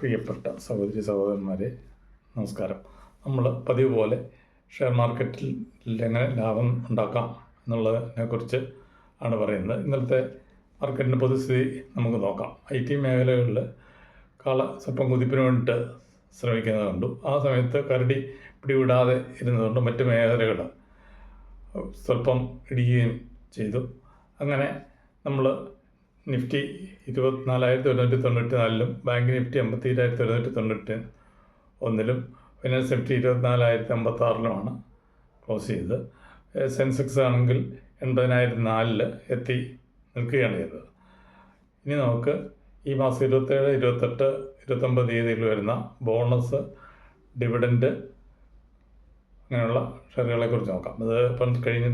പ്രിയപ്പെട്ട സഹോദരി സഹോദരന്മാരെ നമസ്കാരം. നമ്മൾ പതിവ് പോലെ ഷെയർ മാർക്കറ്റിൽ എങ്ങനെ ലാഭം ഉണ്ടാക്കാം എന്നുള്ളതിനെക്കുറിച്ച് ആണ് പറയുന്നത്. ഇന്നലത്തെ മാർക്കറ്റിന്റെ പൊതുസ്ഥിതി നമുക്ക് നോക്കാം. ഐ ടി മേഖലകളിൽ കാള സ്വല്പം കുതിപ്പിന് വേണ്ടിയിട്ട് ശ്രമിക്കുന്നത് കണ്ടു. ആ സമയത്ത് കരടി പിടിവിടാതെ ഇരുന്നതുകൊണ്ട് മറ്റ് മേഖലകൾ സ്വല്പം ഇടിയുകയും ചെയ്തു. അങ്ങനെ നമ്മൾ നിഫ്റ്റി ഇരുപത്തിനാലായിരത്തി ഒരുന്നൂറ്റി തൊണ്ണൂറ്റി നാലിലും ബാങ്ക് നിഫ്റ്റി അമ്പത്തിരായിരത്തി ഒരുന്നൂറ്റി തൊണ്ണൂറ്റി ഒന്നിലും ഫിനാൻസ് നിഫ്റ്റി ഇരുപത്തിനാലായിരത്തി അമ്പത്താറിലുമാണ് ക്ലോസ് ചെയ്തത്. സെൻസെക്സ് ആണെങ്കിൽ എൺപതിനായിരത്തി നാലിൽ എത്തി നിൽക്കുകയാണ് ചെയ്തത്. ഇനി നമുക്ക് ഈ മാസം ഇരുപത്തേഴ് ഇരുപത്തെട്ട് ഇരുപത്തൊമ്പത് തീയതിയിൽ വരുന്ന ബോണസ് ഡിവിഡൻഡ് അങ്ങനെയുള്ള ഷെയറുകളെ കുറിച്ച് നോക്കാം. അത് ഇപ്പം കഴിഞ്ഞ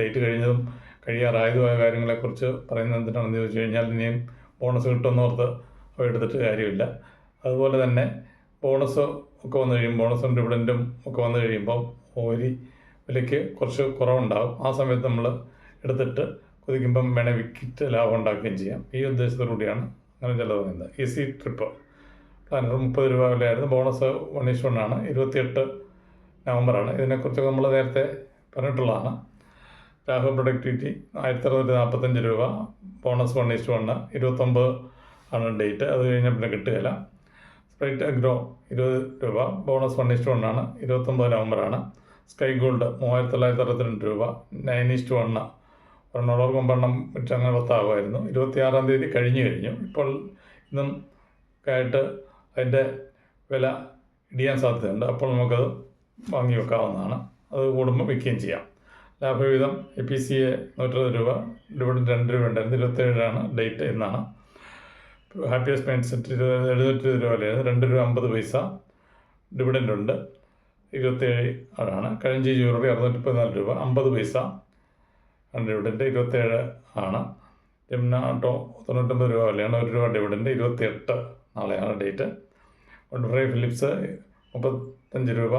ഡേറ്റ് കഴിഞ്ഞതും കഴിയാറായതുമായ കാര്യങ്ങളെക്കുറിച്ച് പറയുന്നത് എന്തിനാണെന്ന് ചോദിച്ചു കഴിഞ്ഞാൽ ഇനിയും ബോണസ് കിട്ടുമെന്നോർത്ത് അവ എടുത്തിട്ട് കാര്യമില്ല. അതുപോലെ തന്നെ ബോണസ് ഒക്കെ വന്നു കഴിയും ബോണസും ഡിവിഡന്റും ഒക്കെ വന്നു കഴിയുമ്പോൾ ഓരി വിലയ്ക്ക് കുറച്ച് കുറവുണ്ടാകും ആ സമയത്ത് നമ്മൾ എടുത്തിട്ട് കുതിക്കുമ്പം വേണേൽ വിക്കിറ്റ് ലാഭം ഉണ്ടാക്കുകയും ചെയ്യാം. ഈ ഉദ്ദേശത്തോടു കൂടിയാണ് അങ്ങനെ ചിലത് പറയുന്നത്. Easy trip. പ്ലാനർ മുപ്പത് രൂപ വിലയായിരുന്നു. ബോണസ് വൺ ഇഷ് വൺ ആണ്. ഇരുപത്തിയെട്ട് നവംബറാണ് ഇതിനെക്കുറിച്ചൊക്കെ നമ്മൾ നേരത്തെ പറഞ്ഞിട്ടുള്ളതാണ്. രാഹു പ്രൊഡക്ടിവിറ്റി ആയിരത്തി അറുന്നൂറ്റി നാൽപ്പത്തഞ്ച് രൂപ. ബോണസ് വൺ ഇഷ്ടു വണ്ണ് ഇരുപത്തൊമ്പത് ആണ് ഡേറ്റ് അത് കഴിഞ്ഞാൽ പിന്നെ കിട്ടുകയില്ല. സ്പ്രൈറ്റ് അഗ്രോ ഇരുപത് രൂപ. ബോണസ് വൺ ഇഷ്ടു വണ്ണാണ് ഇരുപത്തൊമ്പത് നവംബറാണ് സ്കൈ ഗോൾഡ് മൂവായിരത്തി തൊള്ളായിരത്തി അറുപത്തിരണ്ട് രൂപ നയൻ ഇഷ്ടു വണ്ണ് ഒരെണ്ണോളം കൊമ്പെണ്ണം വിറ്റ് അങ്ങനെ പത്താകുമായിരുന്നു ഇരുപത്തിയാറാം തീയതി കഴിഞ്ഞു കഴിഞ്ഞു. ഇപ്പോൾ ഇന്നും കയറ്റ് അതിന്റെ വില ഇടിയാൻ സാധ്യതയുണ്ട്. അപ്പോൾ നമുക്കത് വാങ്ങി വെക്കാവുന്നതാണ്. അത് കൂടുമ്പോൾ വിൽക്കുകയും ചെയ്യാം. ലാഭവിഹിതം എ പി സി എ നൂറ്ററുപത് രൂപ ഡിവിഡന്റ് രണ്ട് രൂപ ഉണ്ട് ഉണ്ടായിരുന്നു ഇരുപത്തേഴാണ് ഡേറ്റ് എന്നാണ്. ഹാപ്പിയസ്റ്റ് മൈൻഡ് സെറ്റ് ഇരുപത് എഴുന്നൂറ്റി രൂപ വിലയായിരുന്നു രണ്ട് രൂപ അമ്പത് പൈസ ഡിവിഡന്റ് ഉണ്ട്. ഇരുപത്തേഴ് ആണ്. കഴിഞ്ഞ ജ്വല്ലറി അറുന്നൂറ്റി പതിനാല് രൂപ അമ്പത് പൈസ ഡിവിഡന്റ് ഇരുപത്തേഴ് ആണ്. ജമുന ഓട്ടോ തൊണ്ണൂറ്റൊമ്പത് രൂപ വിലയാണ് ഒരു രൂപ ഡിവിഡന്റ് ഇരുപത്തിയെട്ട് നാളെയാണ് ഡേറ്റ്. ഫ്രൈ ഫിലിപ്സ് മുപ്പത്തഞ്ച് രൂപ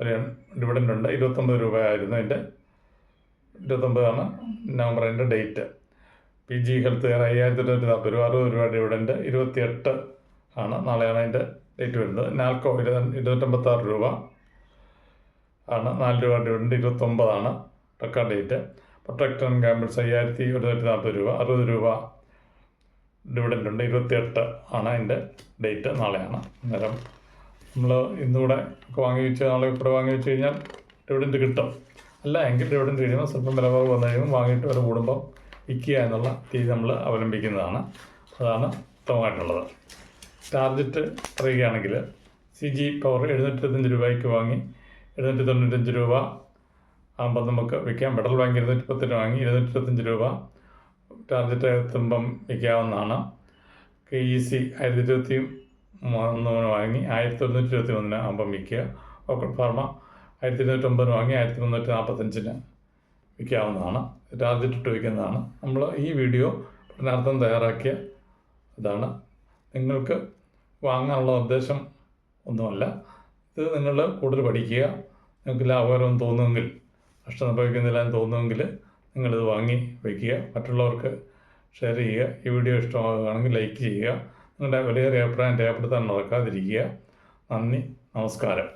വിലയാണ് ഡിവിഡന്റ് ഉണ്ട്. ഇരുപത്തൊമ്പത് രൂപയായിരുന്നു അതിന്റെ ഇരുപത്തൊമ്പതാണ് നവംബർ അതിന്റെ date. P G health care അയ്യായിരത്തി തൊണ്ണൂറ്റി നാൽപ്പത്. രൂപ അറുപത് രൂപ ഡിവിഡന്റ് ഇരുപത്തിയെട്ട് ആണ്. നാളെയാണ് അതിന്റെ ഡേറ്റ് വരുന്നത്. നാൽക്കോ ഇരുപ ഇരുന്നൂറ്റമ്പത്താറ് രൂപ ആണ്. നാല് രൂപ ഡിവിഡന്റ് ഇരുപത്തൊമ്പതാണ് റെക്കോർഡ് ഡേറ്റ്. ആൻഡ് ഗാമ്പിൾസ് അയ്യായിരത്തി ഒരുന്നൂറ്റി നാൽപ്പത് രൂപ. അറുപത് രൂപ ഡിവിഡന്റ് ഉണ്ട്. ഇരുപത്തിയെട്ട് ആണ് അതിന്റെ ഡേറ്റ്. നാളെയാണ്. അന്നേരം നമ്മൾ ഇന്നുകൂടെ ഒക്കെ വാങ്ങി വെച്ച് നാളെ ഇപ്പോൾ വാങ്ങി വെച്ച് കഴിഞ്ഞാൽ ഡിവിഡന്റ് കിട്ടും. അല്ല എങ്കിൽ ഡിവിഡന്റ് കഴിയുമ്പോൾ സ്വല്പം വില കുറവ് വന്നു കഴിയുമ്പോൾ വാങ്ങിയിട്ട് ഒരു കുടുംബം വിൽക്കുക എന്നുള്ള രീതി നമ്മൾ അവലംബിക്കുന്നതാണ്. അതാണ് ഉത്തമമായിട്ടുള്ളത്. ടാർജറ്റ് പറയുകയാണെങ്കിൽ സി ജി പവർ എഴുന്നൂറ്റഞ്ച് രൂപയ്ക്ക് വാങ്ങി എഴുന്നൂറ്റി തൊണ്ണൂറ്റഞ്ച് രൂപ ആകുമ്പോൾ നമുക്ക് വിൽക്കാം. ഫെഡറൽ ബാങ്ക് ഇരുന്നൂറ്റി പത്തിന് വാങ്ങി ഇരുന്നൂറ്റി രൂപ ടാർജറ്റ് എത്തുമ്പം വിൽക്കാവുന്നതാണ്. കെ ഇ സി ആയിരത്തി ഇരുപത്തി മൂന്നിന് വാങ്ങി ആയിരത്തി ഒരുന്നൂറ്റി ഇരുപത്തി മൂന്നിന് ആകുമ്പം വിൽക്കുക. ഓക്കൺ ഫാർമ ആയിരത്തി ഇരുന്നൂറ്റൊമ്പതിന് വാങ്ങി ആയിരത്തി മുന്നൂറ്റി നാൽപ്പത്തഞ്ചിന് വിൽക്കാവുന്നതാണ് ഇട്ട് വയ്ക്കുന്നതാണ് നമ്മൾ ഈ വീഡിയോ പഠനാർത്ഥം തയ്യാറാക്കിയ ഇതാണ്. നിങ്ങൾക്ക് വാങ്ങാനുള്ള ഉദ്ദേശം ഒന്നുമല്ല. ഇത് നിങ്ങൾ കൂടുതൽ പഠിക്കുക. നിങ്ങൾക്ക് ലാഭകരം തോന്നുമെങ്കിൽ നഷ്ടം സംഭവിക്കുന്നില്ല എന്ന് തോന്നുമെങ്കിൽ നിങ്ങളിത് വാങ്ങി വയ്ക്കുക. മറ്റുള്ളവർക്ക് ഷെയർ ചെയ്യുക. ഈ വീഡിയോ ഇഷ്ടമാകുകയാണെങ്കിൽ ലൈക്ക് ചെയ്യുക. നിങ്ങളുടെ വിലയേറിയ അഭിപ്രായം രേഖപ്പെടുത്താൻ മറക്കാതിരിക്കുക. നന്ദി. നമസ്കാരം.